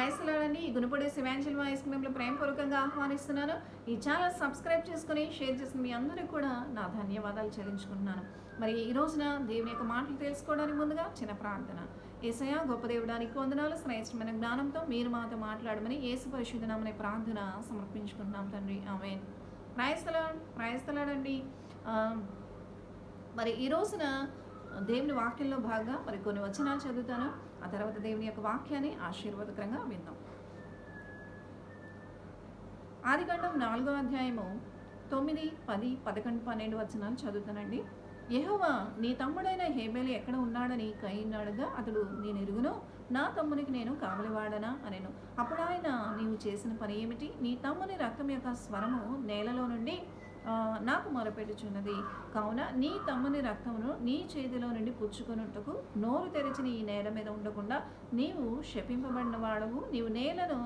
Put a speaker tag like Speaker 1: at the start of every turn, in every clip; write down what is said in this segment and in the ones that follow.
Speaker 1: క్రైస్తలాడని ఈ గుణపడి శివాంజలి వాయిస్ మిమ్మల్ని ప్రేమపూర్వకంగా ఆహ్వానిస్తున్నాను. ఈ ఛానల్ సబ్స్క్రైబ్ చేసుకుని షేర్ చేసిన మీ అందరికీ కూడా నా ధన్యవాదాలు చెల్లించుకుంటున్నాను. మరి ఈ రోజున దేవుని యొక్క మాటలు తెలుసుకోవడానికి ముందుగా చిన్న ప్రార్థన. ఏసయ గొప్ప దేవుడానికి వందనాలు. శ్రేష్టమైన జ్ఞానంతో మీరు మాతో మాట్లాడమని యేసు పరిశుద్ధనామనే ప్రార్థన సమర్పించుకుంటున్నాం తండ్రి. ఆమె ప్రాయస్తలాడ్ ప్రాయస్తలాడండి మరి ఈ రోజున దేవుని వాక్యంలో భాగంగా మరి కొన్ని వచనాలు చదువుతాను. ఆ తర్వాత దేవుని యొక్క వాక్యాన్ని ఆశీర్వాదకరంగా విందాం ఆదికాండం నాలుగో అధ్యాయము తొమ్మిది పది పదకొండు పన్నెండు వచనాలు చదువుతానండి. యహోవా నీ తమ్ముడైన హేబేలు ఎక్కడ ఉన్నాడని కయ్యన్నాడుగా అతడు నేను ఎరుగును నా తమ్మునికి నేను కావలివాడనా? అనేను. అప్పుడు ఆయన నీవు చేసిన పని ఏమిటి? నీ తమ్ముని రక్తం యొక్క స్వరము నేలలో నుండి నాకు మొరపెట్టుచున్నది. కావున నీ తమ్ముని రక్తమును నీ చేతిలో నుండి పుచ్చుకొనుటకు నోరు తెరిచిన ఈ నేల మీద ఉండకుండా నీవు శపింపబడిన వాడవు. నీవు నేలను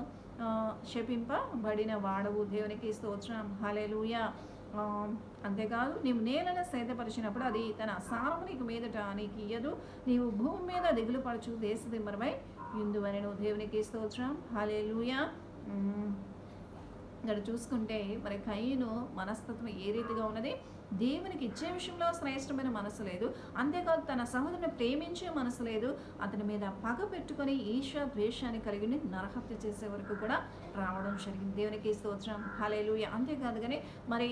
Speaker 1: శపింపబడిన వాడవు. దేవునికి స్తోత్రం. హలెలూయా అంతేకాదు నీవు నేలను సేదపరిచినప్పుడు అది తన సారము నీకు మీదట నీకు ఇయ్యదు. నీవు భూమి మీద దిగులు పరచు దేశ దిమ్మరమై దేవునికి స్తోత్రం. హలెలూయా ఉమ్. ఇక్కడ చూసుకుంటే మరి కయ్యను మనస్తత్వం ఏ రీతిగా ఉన్నది? దేవునికి ఇచ్చే విషయంలో శ్రేష్టమైన మనసు లేదు. అంతేకాదు తన సహోదరుని ప్రేమించే మనసు లేదు. అతని మీద పగ పెట్టుకొని ఈశ ద్వేషాన్ని కలిగి నరహత్య చేసే వరకు కూడా రావడం జరిగింది. దేవునికి స్తోత్రం. హలేలు అంతేకాదు కానీ మరి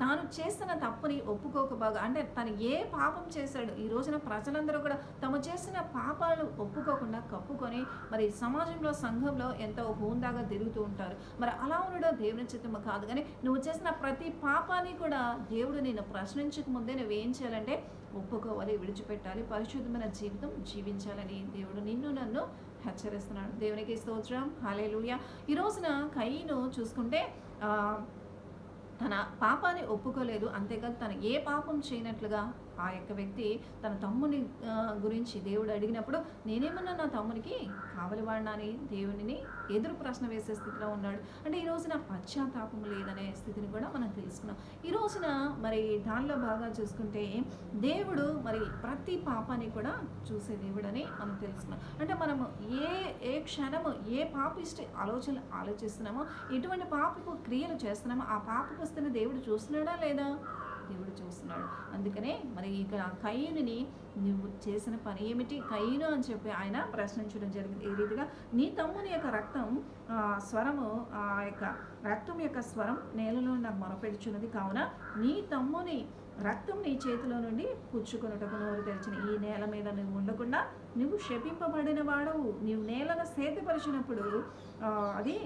Speaker 1: తాను చేసిన తప్పుని ఒప్పుకోకపోగా అంటే తను ఏ పాపం చేశాడు ఈ రోజున ప్రజలందరూ కూడా తమ చేసిన పాపాలను ఒప్పుకోకుండా కప్పుకొని మరి సమాజంలో సంఘంలో ఎంతో హోందాగా తిరుగుతూ ఉంటారు. మరి అలా ఉండడం దేవుని చిత్తము కాదు కానీ నువ్వు చేసిన ప్రతి పాపాన్ని కూడా దేవుడు నిన్ను ప్రశ్నించక ముందే నువ్వేం చేయాలంటే ఒప్పుకోవాలి విడిచిపెట్టాలి పరిశుద్ధమైన జీవితం జీవించాలని దేవుడు నిన్ను నన్ను హెచ్చరిస్తున్నాడు. దేవునికి స్తోత్రం. హాలేలుయ ఈ రోజున కయ్యను చూసుకుంటే తన పాపాన్ని ఒప్పుకోలేదు. అంతేకాదు తను ఏ పాపం చేయనట్లుగా ఆ యొక్క వ్యక్తి తన తమ్ముని గురించి దేవుడు అడిగినప్పుడు నేనేమన్నా నా తమ్మునికి కావలివాడినా దేవుని దేవునిని ఎదురు ప్రశ్న వేసే స్థితిలో ఉన్నాడు. అంటే ఈ రోజున పశ్చాత్తాపం లేదనే స్థితిని కూడా మనం తెలుసుకున్నాం. ఈ రోజున మరి దానిలో బాగా చూసుకుంటే దేవుడు మరి ప్రతి పాపాన్ని కూడా చూసే దేవుడని మనం తెలుసుకున్నాం. అంటే మనము ఏ ఏ క్షణము ఏ పాపిష్టి ఆలోచనలు ఆలోచిస్తున్నామో ఎటువంటి పాపపు క్రియలు చేస్తున్నామో ఆ పాపపు వస్తున్న దేవుడు చూస్తున్నాడా లేదా? దేవుడు చూస్తున్నాడు. అందుకనే మరి ఇక్కడ కయ్యని నువ్వు చేసిన పని ఏమిటి? కయ్యను అని చెప్పి ఆయన ప్రశ్నించడం జరిగింది. ఈ రీతిగా నీ తమ్ముని యొక్క రక్తం స్వరము ఆ యొక్క రక్తం యొక్క స్వరం నేలలో నాకు మొరపెడుచున్నది. కావున నీ తమ్ముని రక్తం నీ చేతిలో నుండి పుచ్చుకొనుటకు నోరు తెరిచిన ఈ నేల మీద నువ్వు ఉండకుండా నువ్వు శపింపబడిన వాడవు. నీవు నేలను సేతపరిచినప్పుడు అది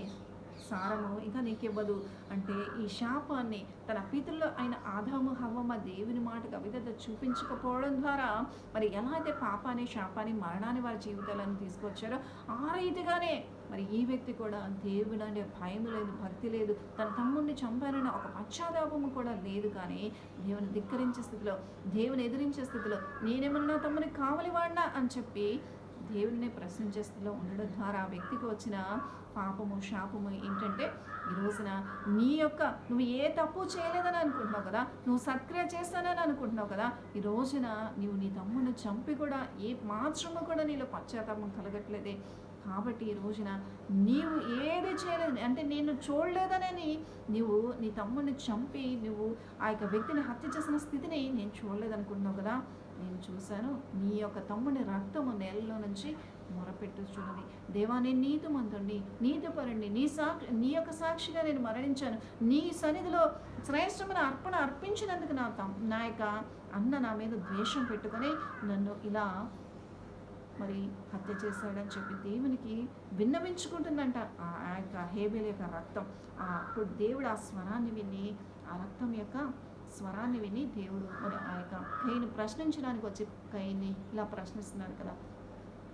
Speaker 1: సారము ఇంకా నీకు ఇవ్వదు. అంటే ఈ శాపాన్ని తన పితృలో అయిన ఆదాము హవ్వమ్మ దేవుని మాటకు అవిధత చూపించకపోవడం ద్వారా మరి ఎలా అయితే పాపాన్ని శాపాన్ని మరణాన్ని వారి జీవితాలను తీసుకొచ్చారో ఆ రీతిగానే మరి ఈ వ్యక్తి కూడా దేవుడు అనే భయం లేదు భక్తి లేదు. తన తమ్ముడిని చంపానన్న ఒక పశ్చాత్తాపము కూడా లేదు కానీ దేవుని ధిక్కరించే స్థితిలో దేవుని ఎదిరించే స్థితిలో నేనేమన్నా తమ్ముని కావలి వాడినా అని చెప్పి దేవుడిని ప్రశ్నించే స్థితిలో ఉండడం ద్వారా ఆ వ్యక్తికి వచ్చిన పాపము శాపము ఏంటంటే ఈ రోజున నీ యొక్క నువ్వు ఏ తప్పు చేయలేదని అనుకుంటున్నావు కదా నువ్వు సత్క్రియ చేస్తానని అనుకుంటున్నావు కదా ఈ రోజున నీవు నీ తమ్ముని చంపి కూడా ఏ మాత్రము కూడా నీలో పశ్చాత్తాపం కలగట్లేదే. కాబట్టి ఈ రోజున నీవు ఏది చేయలేదు అంటే నేను చూడలేదనని నీవు నీ తమ్ముడిని చంపి నువ్వు ఆ యొక్క వ్యక్తిని హత్య చేసిన స్థితిని నేను చూడలేదనుకుంటున్నావు కదా? నేను చూశాను. నీ యొక్క తమ్ముని రక్తము నేలలో నుంచి మొరపెట్టుచున్నది. దేవా నేను నీతి మంతండి నీతి నీ సాక్షి నీ యొక్క సాక్షిగా నేను మరణించాను. నీ సన్నిధిలో శ్రేష్టమైన అర్పణ అర్పించినందుకు నా తమ్ నా యొక్క అన్న నా మీద ద్వేషం పెట్టుకొని నన్ను ఇలా మరి హత్య చేశాడని చెప్పి దేవునికి విన్నవించుకుంటుందంట. ఆ యొక్క హేబేల్ యొక్క రక్తం. ఆ అప్పుడు దేవుడు ఆ స్వరాన్ని విని ఆ రక్తం యొక్క స్వరాన్ని విని దేవుడు మరి ఆ యొక్క కైని ప్రశ్నించడానికి వచ్చి కైని ఇలా ప్రశ్నిస్తున్నాడు కదా.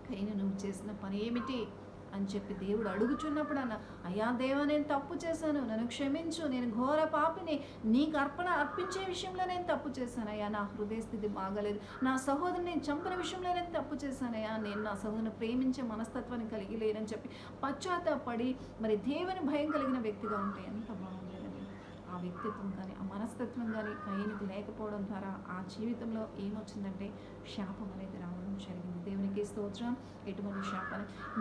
Speaker 1: కైని నువ్వు చేసిన పని ఏమిటి? అని చెప్పి దేవుడు అడుగుచున్నప్పుడు అన్న అయ్యా దేవా నేను తప్పు చేశాను. నన్ను క్షమించు. నేను ఘోర పాపిని. నీకు అర్పణ అర్పించే విషయంలో నేను తప్పు చేశాను. అయ్యా నా హృదయ స్థితి బాగలేదు. నా సహోదరుని నేను చంపిన విషయంలో నేను తప్పు చేశానయ్యా నేను నా సహోదరుని ప్రేమించే మనస్తత్వాన్ని కలిగి లేనని చెప్పి పశ్చాత్తాపడి మరి దేవుని భయం కలిగిన వ్యక్తిగా ఉంటే ఎంత బాగుంది ఆ వ్యక్తిత్వం కానీ ఆ మనస్తత్వం కానీ కయ్యనికి లేకపోవడం ద్వారా ఆ జీవితంలో ఏమొచ్చిందంటే శాపం అనేది రావడం జరిగింది. దేవునికి స్తోత్రం. ఎటువంటి శాపం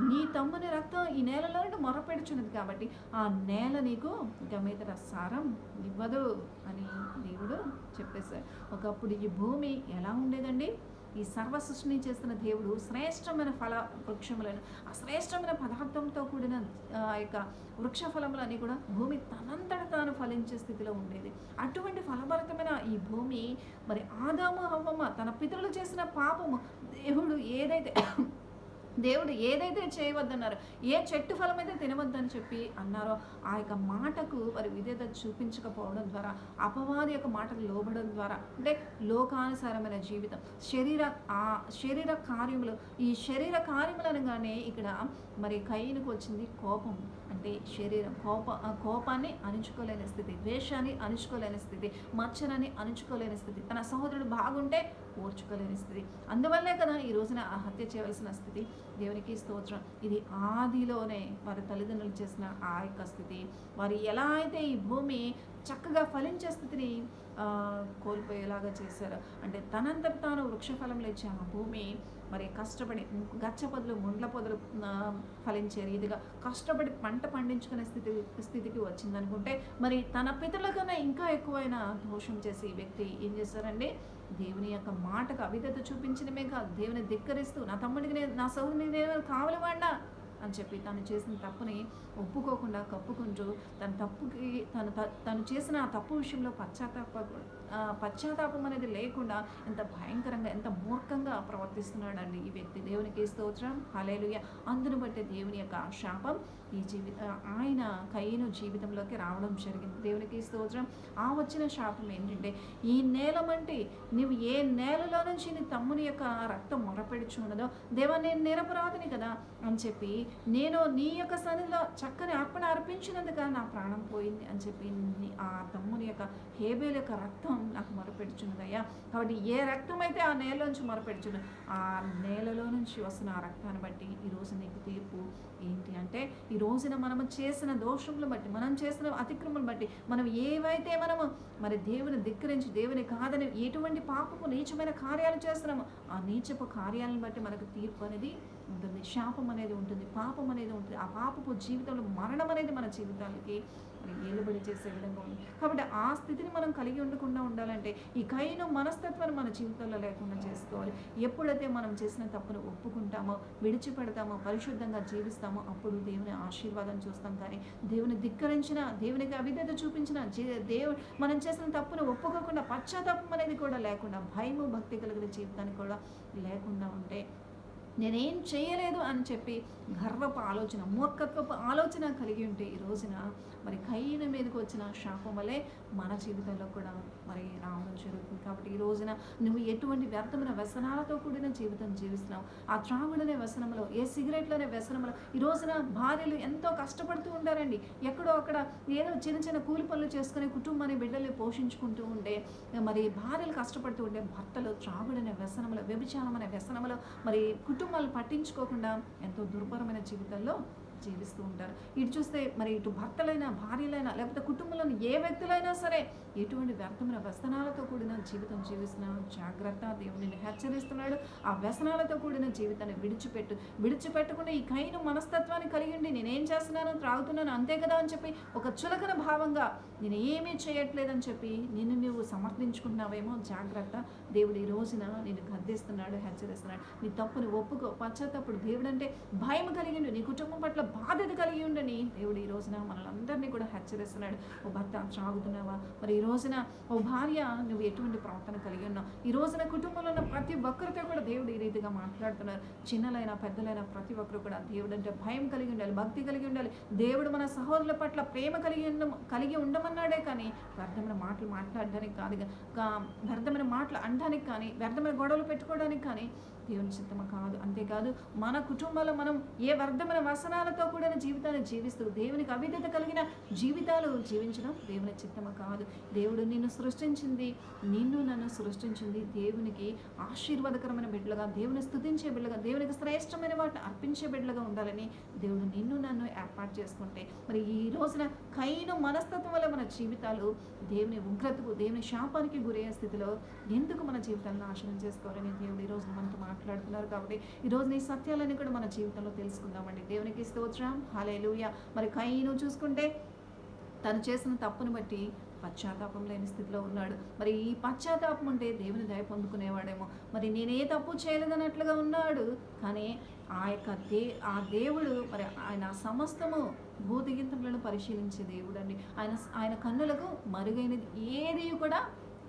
Speaker 1: నీ తమ్ముని రక్తం ఈ నేలలో మొరపెడుచున్నది కాబట్టి ఆ నేల నీకు ఇక మీద సారం ఇవ్వదు అని దేవుడు చెప్పేశారు ఒకప్పుడు ఈ భూమి ఎలా ఉండేదండి? ఈ సర్వ సృష్టిని చేసిన దేవుడు శ్రేష్టమైన ఫల వృక్షములను ఆ శ్రేష్టమైన పదార్థంతో కూడిన ఆ యొక్క వృక్ష ఫలములన్నీ కూడా భూమి తనంతట తాను ఫలించే స్థితిలో ఉండేది. అటువంటి ఫలభరితమైన ఈ భూమి మరి ఆదాము హవ్వమ్మ తన పితరులు చేసిన పాపము దేవుడు ఏదైతే దేవుడు ఏదైతే చేయవద్దన్నారో ఏ చెట్టు ఫలం అయితే తినవద్దని చెప్పి అన్నారో ఆ యొక్క మాటకు వారి విధేత చూపించకపోవడం ద్వారా అపవాది యొక్క మాటకు లోబడడం ద్వారా అంటే లోకానుసారమైన జీవితం శరీర ఆ శరీర కార్యములు ఈ శరీర కార్యములు అనగానే ఇక్కడ మరి కయ్యకు వచ్చింది కోపం. అంటే శరీరం కోప ఆ కోపాన్ని అణుచుకోలేని స్థితి ద్వేషాన్ని అణుచుకోలేని స్థితి మచ్చనని అణుచుకోలేని స్థితి. తన సహోదరుడు బాగుంటే ఓర్చుకోలేని స్థితి. అందువల్లే కదా ఈ రోజున ఆ హత్య చేయవలసిన స్థితి. దేవునికి స్తోత్రం. ఇది ఆదిలోనే వారి తల్లిదండ్రులు చేసిన ఆ యొక్క స్థితి. వారు ఎలా అయితే ఈ భూమి చక్కగా ఫలించే స్థితిని కోల్పోయేలాగా చేశారు. అంటే తనంత తాను వృక్షఫలంలో ఇచ్చే ఆ భూమి మరి కష్టపడి గచ్చ పొదలు ముండ్ల పొదలు ఫలించే రీతిగా కష్టపడి పంట పండించుకునే స్థితి స్థితికి వచ్చిందనుకుంటే మరి తన పితరుల కన్నా ఇంకా ఎక్కువైన దోషం చేసి ఈ వ్యక్తి ఏం చేశారండి? దేవుని యొక్క మాటకు అవిధత చూపించడమే కాదు. దేవుని ధిక్కరిస్తూ నా తమ్ముడికి నేను నా సోదరునికి నేను కావలి వాడినా? అని చెప్పి తను చేసిన తప్పుని ఒప్పుకోకుండా కప్పుకుంటూ తన తప్పుకి తను త- తను చేసిన ఆ తప్పు విషయంలో పశ్చాత్తాప పశ్చాత్తాపం అనేది లేకుండా ఎంత భయంకరంగా ఎంత మూర్ఖంగా ప్రవర్తిస్తున్నాడండి ఈ వ్యక్తి. దేవునికి స్తోత్రం. హలేలుయ అందును బట్టి దేవుని యొక్క శాపం ఈ జీవిత ఆయన కయ్యను జీవితంలోకి రావడం జరిగింది. దేవునికి స్తోత్రం. ఆ వచ్చిన శాపం ఏంటంటే ఈ నేలమంటే నువ్వు ఏ నేలలో నుంచి నీ తమ్ముని యొక్క రక్తం మొరపెడుచున్నదో దేవా నేను నిరపరాధిని కదా అని చెప్పి నేను నీ యొక్క సన్నిధిలో చక్కని అర్పణ అర్పించినందుక నా ప్రాణం పోయింది అని చెప్పి ఆ తమ్ముని యొక్క హేబేల్ యొక్క రక్తం నాకు మొరపెడుచున్నదయ్యా. కాబట్టి ఏ రక్తం అయితే ఆ నేలలోంచి మొరపెడుచున్నది ఆ నేలలో నుంచి వస్తున్న ఆ రక్తాన్ని బట్టి ఈరోజు నీకు తీర్పు ఏంటి అంటే ఈ రోజున మనము చేసిన దోషములు బట్టి మనం చేసిన అతిక్రమలు బట్టి మనం ఏవైతే మనము మరి దేవుని ధిక్కరించి దేవుని కాదని ఎటువంటి పాపపు నీచమైన కార్యాలు చేస్తున్నామో ఆ నీచపు కార్యాలను బట్టి మనకు తీర్పు అనేది ఉంటుంది. శాపం అనేది ఉంటుంది పాపం అనేది ఉంటుంది. ఆ పాపపు జీవితంలో మరణం అనేది మన జీవితాలకి ఏలుబడి చేసే విధంగా ఉంది. కాబట్టి ఆ స్థితిని మనం కలిగి ఉండకుండా ఉండాలంటే ఈ కైను మనస్తత్వాన్ని మన జీవితంలో లేకుండా చేసుకోవాలి. ఎప్పుడైతే మనం చేసిన తప్పును ఒప్పుకుంటామో విడిచిపెడతామో పరిశుద్ధంగా జీవిస్తామో అప్పుడు దేవుని ఆశీర్వాదం చూస్తాం. కానీ దేవుని ధిక్కరించిన దేవునికి అవిధత చూపించిన దేవు మనం చేసిన తప్పును ఒప్పుకోకుండా పశ్చాత్తాపం అనేది కూడా లేకుండా భయము భక్తి కలిగిన జీవితాన్ని కూడా లేకుండా ఉంటే నేనేం చేయలేదు అని చెప్పి గర్వపు ఆలోచన మూర్ఖత్వపు ఆలోచన కలిగి ఉంటే ఈ రోజున మరి కయ్యన మీదకి వచ్చిన శాపం వలె మన జీవితంలో కూడా మరి రావడం జరుగుతుంది. కాబట్టి ఈ రోజున నువ్వు ఎటువంటి వ్యర్థమైన వ్యసనాలతో కూడిన జీవితం జీవిస్తున్నావు. ఆ త్రాగుడనే వ్యసనంలో ఏ సిగరెట్లనే వ్యసనంలో ఈ రోజున భార్యలు ఎంతో కష్టపడుతూ ఉంటారండి ఎక్కడో అక్కడ ఏదో చిన్న చిన్న కూలి పనులు చేసుకుని కుటుంబాన్ని బిడ్డల్ని పోషించుకుంటూ ఉండే మరి భార్యలు కష్టపడుతూ ఉండే భర్తలు త్రాగుడనే వ్యసనంలో వ్యభిచారం అనే వ్యసనంలో మరి కుటుంబాలు పట్టించుకోకుండా ఎంతో దుర్భరమైన జీవితంలో జీవిస్తూ ఉంటారు. ఇటు చూస్తే మరి ఇటు భర్తలైనా భార్యలైనా లేకపోతే కుటుంబంలోని ఏ వ్యక్తులైనా సరే ఎటువంటి వ్యర్థమైన వ్యసనాలతో కూడిన జీవితం జీవిస్తున్నాం జాగ్రత్త. దేవుడిని హెచ్చరిస్తున్నాడు. ఆ వ్యసనాలతో కూడిన జీవితాన్ని విడిచిపెట్టు. విడిచిపెట్టకుండా ఈ కైను మనస్తత్వాన్ని కలిగి ఉండి నేనేం చేస్తున్నాను త్రాగుతున్నాను అంతే కదా అని చెప్పి ఒక చులకన భావంగా నేను ఏమీ చేయట్లేదని చెప్పి నిన్ను నువ్వు సమర్థించుకున్నావేమో జాగ్రత్త. దేవుడు ఈ రోజున నేను గద్దిస్తున్నాడు హెచ్చరిస్తున్నాడు. నీ తప్పుని ఒప్పుకో. పశ్చాత్తప్పుడు దేవుడు అంటే భయం కలిగి ఉండు నీ కుటుంబం పట్ల బాధ్యత కలిగి ఉండని దేవుడు ఈ రోజున మనలందరినీ కూడా హెచ్చరిస్తున్నాడు. ఓ భర్త త్రాగుతున్నావా? మరి రోజున ఓ భార్య నువ్వు ఎటువంటి ప్రవర్తన కలిగి ఉన్నావు? ఈ రోజున కుటుంబంలో ఉన్న ప్రతి ఒక్కరితో కూడా దేవుడు ఈ రీతిగా మాట్లాడుతున్నారు. చిన్నలైన పెద్దలైన ప్రతి ఒక్కరు కూడా దేవుడు అంటే భయం కలిగి ఉండాలి భక్తి కలిగి ఉండాలి. దేవుడు మన సహోదరుల పట్ల ప్రేమ కలిగి ఉండ కలిగి ఉండమన్నాడే కానీ వ్యర్థమైన మాటలు మాట్లాడడానికి కాదు వ్యర్థమైన మాటలు అనడానికి కానీ వ్యర్థమైన గొడవలు పెట్టుకోవడానికి కానీ దేవుని చిత్తమ కాదు. అంతేకాదు మన కుటుంబంలో మనం ఏ వర్ధమైన వసనాలతో కూడిన జీవితాన్ని జీవిస్తూ దేవునికి అవిధత కలిగిన జీవితాలు జీవించడం దేవుని చిత్తమ? కాదు. దేవుడు నిన్ను సృష్టించింది నిన్ను నన్ను సృష్టించింది దేవునికి ఆశీర్వాదకరమైన బిడ్డలుగా దేవుని స్థుతించే బిడ్డలుగా దేవునికి శ్రేష్టమైన వాటిని అర్పించే బిడ్డలుగా ఉండాలని దేవుడు నిన్ను నన్ను ఏర్పాటు చేసుకుంటే. మరి ఈ రోజున కైను మనస్తత్వం వల్ల మన జీవితాలు దేవుని ఉగ్రతకు దేవుని శాపానికి గురయ్యే స్థితిలో ఎందుకు మన జీవితాలను నాశనం చేసుకోవాలని దేవుడు ఈ రోజు మనతో మాట్లాడుతుంది మాట్లాడుతున్నారు కాబట్టి ఈరోజు నీ సత్యాలని కూడా మన జీవితంలో తెలుసుకుందామండి. దేవునికి స్తోత్రం. హలేలుయ మరి కయ్యను చూసుకుంటే తను చేసిన తప్పును బట్టి పశ్చాత్తాపం లేని స్థితిలో ఉన్నాడు. మరి ఈ పశ్చాత్తాపం ఉంటే దేవుని దయ పొందుకునేవాడేమో. మరి నేనే తప్పు చేయలేదన్నట్లుగా ఉన్నాడు. కానీ ఆ యొక్క దే ఆ దేవుడు మరి ఆయన సమస్తము భూదిగింతలను పరిశీలించే దేవుడు అండి ఆయన ఆయన కన్నులకు మరుగైనది ఏది కూడా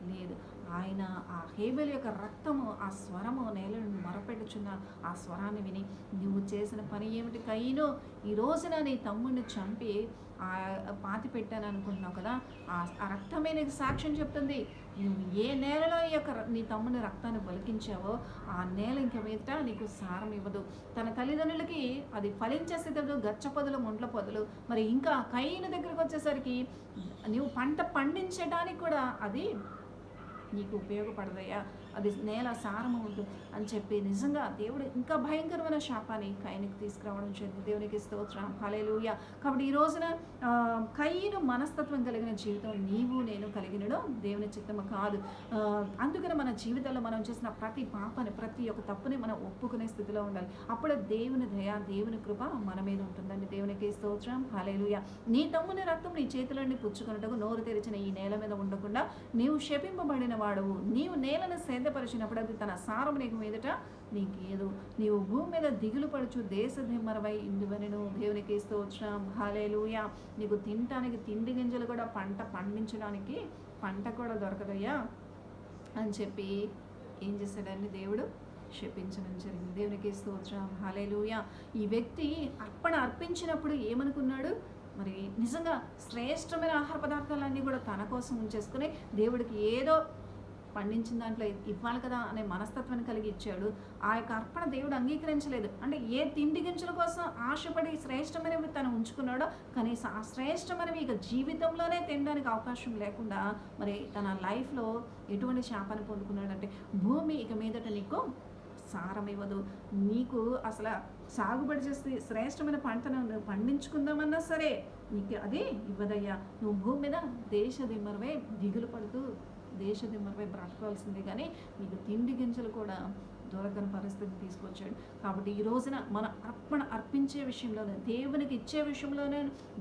Speaker 1: లేదు. ఆయన ఆ హేబెల్ యొక్క రక్తము ఆ స్వరము నేలను మొరపెట్టుచున్న ఆ స్వరాన్ని విని నువ్వు చేసిన పని ఏమిటి కయ్యను ఈ రోజున నీ తమ్ముడిని చంపి ఆ పాతి పెట్టాను అనుకుంటున్నావు కదా ఆ ఆ రక్తమే నీకు సాక్ష్యం చెప్తుంది. నువ్వు ఏ నేలలో ఈ యొక్క నీ తమ్ముని రక్తాన్ని బలికించావో ఆ నేల ఇంక మీద నీకు సారం ఇవ్వదు. తన తల్లిదండ్రులకి అది ఫలించే స్థితిలో గచ్చ పొదలు ముండ్ల పొదలు మరి ఇంకా కయ్యను దగ్గరకు వచ్చేసరికి నువ్వు పంట పండించడానికి కూడా అది నీకు ఉపయోగపడదయా అది నేల సారము అని చెప్పి నిజంగా దేవుడు ఇంకా భయంకరమైన శాపాన్ని కైనికి తీసుకురావడం జరిగింది. దేవునికి స్తోత్రం. హలేలుయ కాబట్టి ఈ రోజున కయ్యను మనస్తత్వం కలిగిన జీవితం నీవు నేను కలిగినడం దేవుని చిత్తము కాదు. అందుకనే అందుకని మన జీవితంలో మనం చేసిన ప్రతి పాపని ప్రతి ఒక్క తప్పుని మనం ఒప్పుకునే స్థితిలో ఉండాలి. అప్పుడే దేవుని దయ దేవుని కృప మన మీద ఉంటుందండి. దేవునికి స్తోత్రం. హలేలుయ నీ తమ్ముని రక్తం నీ చేతులన్నీ పుచ్చుకున్నట్టుకు నోరు తెరిచిన ఈ నేల మీద ఉండకుండా నీవు శపింపబడిన వాడవు. నీవు నేలను సిద్ధపరిచినప్పుడు అది తన సారం నీకు మీదట నీకేదు. నీవు భూమి మీద దిగులు పడుచు దేశ దిమ్మరవై ఇందువనను దేవునికి స్తోత్రం. హాలేలుయా నీకు తినటానికి తిండి గింజలు కూడా పంట పండించడానికి పంట కూడా దొరకదయ్యా అని చెప్పి ఏం చేశాడని దేవుడు? క్షపించడం జరిగింది. దేవునికి స్తోత్రం. హాలేలుయ ఈ వ్యక్తి అర్పణ అర్పించినప్పుడు ఏమనుకున్నాడు? మరి నిజంగా శ్రేష్టమైన ఆహార పదార్థాలన్నీ కూడా తన కోసం ఉంచేసుకుని దేవుడికి ఏదో పండించిన దాంట్లో ఇవ్వాలి కదా అనే మనస్తత్వాన్ని కలిగి ఇచ్చాడు. ఆ యొక్క అర్పణ దేవుడు అంగీకరించలేదు. అంటే ఏ తిండి గింజల కోసం ఆశపడి శ్రేష్టమైనవి తను ఉంచుకున్నాడో కనీసం ఆ శ్రేష్టమైనవి ఇక జీవితంలోనే తినడానికి అవకాశం లేకుండా మరి తన లైఫ్లో ఎటువంటి శాపాన్ని పొందుకున్నాడంటే భూమి ఇక మీదట నీకు సారం ఇవ్వదు. నీకు అసలు సాగుబడి చేస్తే శ్రేష్టమైన పంటను నువ్వు పండించుకుందామన్నా సరే నీకు అది ఇవ్వదయ్యా. నువ్వు భూమి మీద దేశ దిమ్మరవే దిగులు పడుతూ దేశ దిమ్మరపై బ్రతకాల్సిందే కానీ మీకు తిండి గింజలు కూడా దొరకని పరిస్థితిని తీసుకొచ్చాడు. కాబట్టి ఈ రోజున మన అర్పణ అర్పించే విషయంలోనే దేవునికి ఇచ్చే విషయంలోనే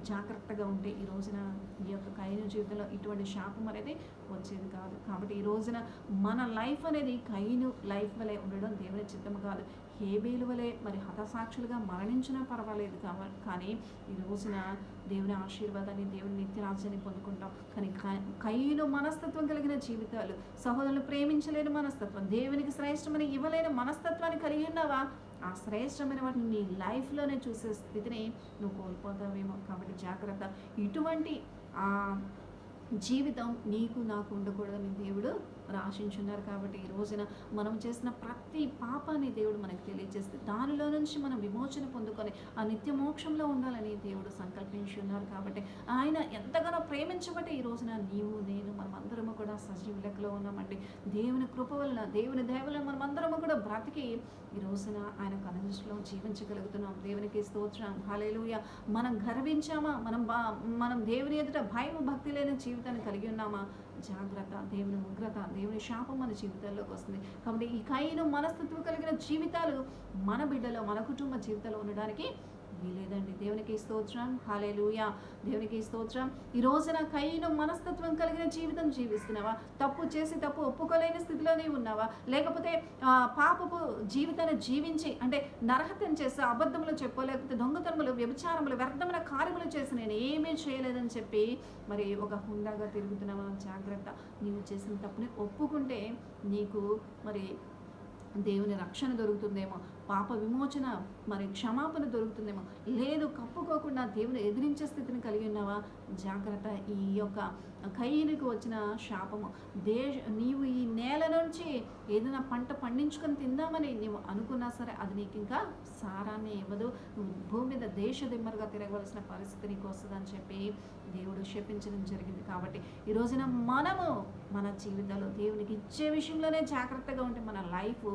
Speaker 1: జాగ్రత్తగా ఉంటే ఈ రోజున ఈ యొక్క కైను జీవితంలో ఇటువంటి శాపం అనేది వచ్చేది కాదు. కాబట్టి ఈ రోజున మన లైఫ్ అనేది కైను లైఫ్ వలె ఉండడం దేవుని చిత్తం కాదు. హేబేలువలే మరి హతసాక్షులుగా మరణించినా పర్వాలేదు కాబట్టి కానీ ఈ రోజున దేవుని ఆశీర్వాదాన్ని దేవుని నిత్యరాజ్యాన్ని పొందుకుంటాం. కానీ కయ్యను మనస్తత్వం కలిగిన జీవితాలు సహోదరులు ప్రేమించలేని మనస్తత్వం దేవునికి శ్రేష్టమని ఇవ్వలేని మనస్తత్వాన్ని కలిగి ఉన్నావా? ఆ శ్రేష్టమైన వాటిని నీ లైఫ్లోనే చూసే స్థితిని నువ్వు కోల్పోతావేమో. కాబట్టి జాగ్రత్త. ఇటువంటి జీవితం నీకు నాకు ఉండకూడదని దేవుడు ఆశించున్నారు కాబట్టి ఈ రోజున మనం చేసిన ప్రతి పాపాన్ని దేవుడు మనకు తెలియజేస్తే దానిలో నుంచి మనం విమోచన పొందుకొని ఆ నిత్య మోక్షంలో ఉండాలని దేవుడు సంకల్పించి ఉన్నారు కాబట్టి ఆయన ఎంతగానో ప్రేమించబట్టి ఈ రోజున నీవు నేను మనం అందరము కూడా సజీవ లెక్కలో ఉన్నామండి. దేవుని కృప వలన దేవుని దయ మనం అందరము కూడా బ్రతికి ఈ రోజున ఆయన కనుదృష్టిలో జీవించగలుగుతున్నాం. దేవునికి స్తోత్రం. హాలేలుయ మనం గర్వించామా? మనం బా మనం దేవుని ఎదుట భయం భక్తి లేని జీవితాన్ని కలిగి ఉన్నామా? జాగ్రత్త. దేవుని ఉగ్రత దేవుని శాపం మన జీవితాల్లోకి వస్తుంది. కాబట్టి ఈ కైను మనస్తత్వం కలిగిన జీవితాలు మన బిడ్డలో మన కుటుంబ జీవితంలో ఉండడానికి వీలేదండి. దేవునికి స్తోత్రం. హాలేలుయా దేవునికి స్తోత్రం. ఈ రోజున కయ్యను మనస్తత్వం కలిగిన జీవితం జీవిస్తున్నావా? తప్పు చేసి తప్పు ఒప్పుకోలేని స్థితిలోనే ఉన్నావా? లేకపోతే పాపపు జీవితాన్ని జీవించి అంటే నరహత్యం చేసి అబద్ధములు చెప్పో లేకపోతే దొంగతనములు వ్యభిచారములు వ్యర్థమైన కార్యములు చేసి నేను ఏమీ చేయలేదని చెప్పి మరి ఒక హుందాగా తిరుగుతున్నావా? జాగ్రత్త. నీవు చేసిన తప్పుని ఒప్పుకుంటే నీకు మరి దేవుని రక్షణ దొరుకుతుందేమో. పాప విమోచన మరి క్షమాపణ దొరుకుతుందేమో. లేదు కప్పుకోకుండా దేవుని ఎదిరించే స్థితిని కలిగి ఉన్నావా? జాగ్రత్త ఈ యొక్క కయ్యనికి వచ్చిన శాపము. దేశ నీవు ఈ నేల నుంచి ఏదైనా పంట పండించుకొని తిందామని నీవు అనుకున్నా సరే అది నీకు ఇంకా సారాన్ని ఇవ్వదు. భూమి మీద దేశ దిమ్మరుగా తిరగవలసిన పరిస్థితి నీకు వస్తుందని చెప్పి దేవుడు శపించడం జరిగింది కాబట్టి ఈ రోజున మనము మన జీవితంలో దేవునికి ఇచ్చే విషయంలోనే జాగ్రత్తగా ఉంటే మన లైఫ్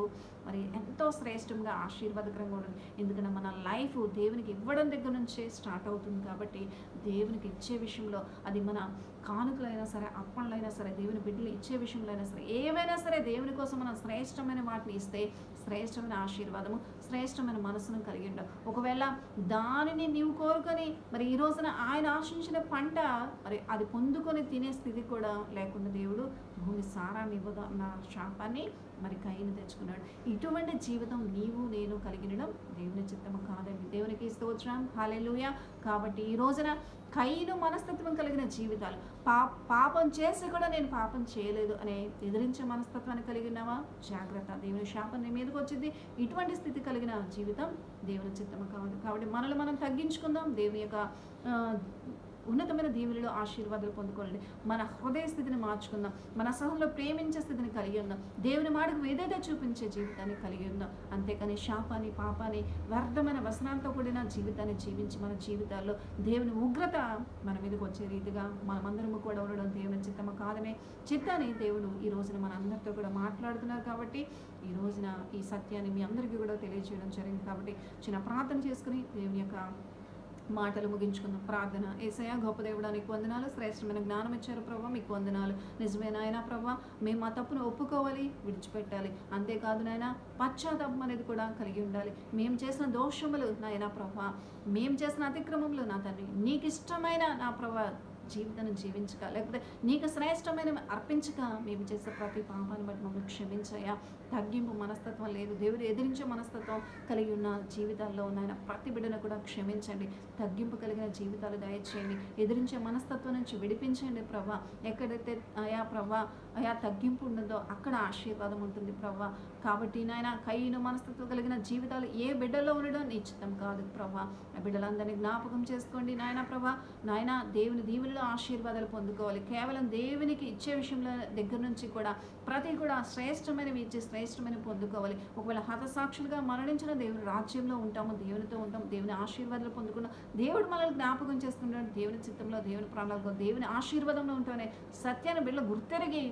Speaker 1: మరి ఎంతో శ్రేష్టంగా ఆశీర్వాదకరంగా ఉంటుంది ఎందుకంటే మన లైఫ్ దేవునికి ఇవ్వడం దగ్గర నుంచే స్టార్ట్ అవుతుంది కాబట్టి దేవునికి ఇచ్చే విషయంలో అది మన కానుకలైనా సరే అప్పళ్ళైనా సరే దేవుని బిడ్డలు ఇచ్చే విషయంలో అయినా సరే ఏవైనా సరే దేవుని కోసం మనం శ్రేష్టమైన వాటిని ఇస్తే శ్రేష్టమైన ఆశీర్వాదము శ్రేష్టమైన మనసును కలిగి ఉండవు ఒకవేళ దానిని నీవు కోరుకొని మరి ఈ రోజున ఆయన ఆశించిన పంట మరి అది పొందుకొని తినే స్థితి కూడా లేకుండా దేవుడు భూమి సారాన్ని ఇవ్వగా నా శాపాన్ని మరి కయ్యను తెచ్చుకున్నాడు. ఇటువంటి జీవితం నీవు నేను కలిగినడం దేవుని చిత్తము కాదండి దేవునికి స్తోత్రం. హాలెలుయ కాబట్టి ఈ రోజున కయ్యను మనస్తత్వం కలిగిన జీవితాలు. పా పాపం చేసి కూడా నేను పాపం చేయలేదు అనే ఎదిరించే మనస్తత్వాన్ని కలిగినవా జాగ్రత్త. దేవుని శాపం నీ మీదకి వచ్చింది. ఇటువంటి స్థితి కలిగిన జీవితం దేవుని చిత్తము కాదు. కాబట్టి మనల్ని మనం తగ్గించుకుందాం. దేవుని యొక్క ఉన్నతమైన దీవులలో ఆశీర్వాదాలు పొందుకోండి మన హృదయ స్థితిని మార్చుకుందాం. మన సహంలో ప్రేమించే స్థితిని కలిగి ఉందాం. దేవుని మాటకు ఏదైతే చూపించే జీవితాన్ని కలిగి ఉందాం. అంతేకాని శాపాన్ని పాపాన్ని వ్యర్థమైన వసనాలతో కూడిన జీవితాన్ని జీవించి మన జీవితాల్లో దేవుని ఉగ్రత మన మీదకి వచ్చే రీతిగా మనమందరము కూడా ఉండడం దేవుని చిత్తము కాదమే. చిత్తాన్ని దేవుడు ఈ రోజున మన అందరితో కూడా మాట్లాడుతున్నారు కాబట్టి ఈ రోజున ఈ సత్యాన్ని మీ అందరికీ కూడా తెలియజేయడం జరిగింది కాబట్టి చిన్న ప్రార్థన చేసుకుని దేవుని యొక్క మాటలు ముగించుకుందాం. ప్రార్థన. ఏసయ గొప్ప దేవుడా నీకు వందనాలు. శ్రేష్టమైన జ్ఞానం ఇచ్చారు ప్రభావ మీకు వందనాలు. నిజమైన ఆయన ప్రభావ మేము మా తప్పును ఒప్పుకోవాలి విడిచిపెట్టాలి. అంతేకాదు నాయన పశ్చాత్తాపం అనేది కూడా కలిగి ఉండాలి. మేము చేసిన దోషములు నాయన ప్రభా మేము చేసిన అతిక్రమములు నా తండ్రి. నీకు ఇష్టమైన నా ప్రభా జీవితాన్ని జీవించక లేకపోతే నీకు శ్రేష్టమైన అర్పించక మేము చేసే ప్రతి పాపాన్ని బట్టి మమ్మల్ని క్షమించాయా తగ్గింపు మనస్తత్వం లేదు. దేవుడు ఎదిరించే మనస్తత్వం కలిగి ఉన్న జీవితాల్లో ఉన్న ప్రతి బిడ్డను కూడా క్షమించండి. తగ్గింపు కలిగిన జీవితాలు దయచేయండి. ఎదిరించే మనస్తత్వం నుంచి విడిపించండి ప్రభా. ఎక్కడైతే అయా ప్రభా అయా తగ్గింపు ఉన్నదో అక్కడ ఆశీర్వాదం ఉంటుంది ప్రభా. కాబట్టి నాయన కయ్యను మనస్తత్వం కలిగిన జీవితాలు ఏ బిడ్డలో ఉండడం నిశ్చితం కాదు ప్రభా. ఆ బిడ్డలందరినీ జ్ఞాపకం చేసుకోండి నాయన ప్రభా. నాయన దేవుని దీవులలో ఆశీర్వాదాలు పొందుకోవాలి. కేవలం దేవునికి ఇచ్చే విషయంలో దగ్గర నుంచి కూడా ప్రతి కూడా శ్రేష్టమైనవి ఇచ్చి శ్రేష్టమైన పొందుకోవాలి. ఒకవేళ హతసాక్షులుగా మరణించిన దేవుని రాజ్యంలో ఉంటాము దేవునితో ఉంటాం దేవుని ఆశీర్వాదాలు పొందుకున్నాం దేవుడు మనల్ని జ్ఞాపకం చేసుకుంటాడు దేవుని చిత్తంలో దేవుని ప్రాణాల్లో దేవుని ఆశీర్వాదంలో ఉంటానే సత్యాన్ని బిడ్డ గుర్తెరిగి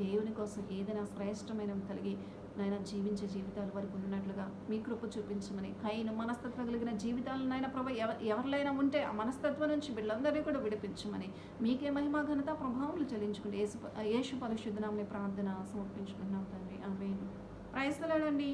Speaker 1: దేవుని కోసం ఏదైనా శ్రేష్టమైనవి కలిగి నాయన జీవించే జీవితాలు వరకు ఉన్నట్లుగా మీ కృప చూపించమని. కైన మనస్తత్వం కలిగిన జీవితాలను నాయన ప్రభ ఎవరిలైనా ఉంటే ఆ మనస్తత్వం నుంచి వీళ్ళందరినీ కూడా విడిపించమని. మీకే మహిమా ఘనత ప్రభావం చెల్లించుకుంటే యేసు యేసు పరిశుద్ధనామని ప్రార్థన సమర్పించుకున్నాం తండ్రి. ఆమె ప్రైస్తలాడండి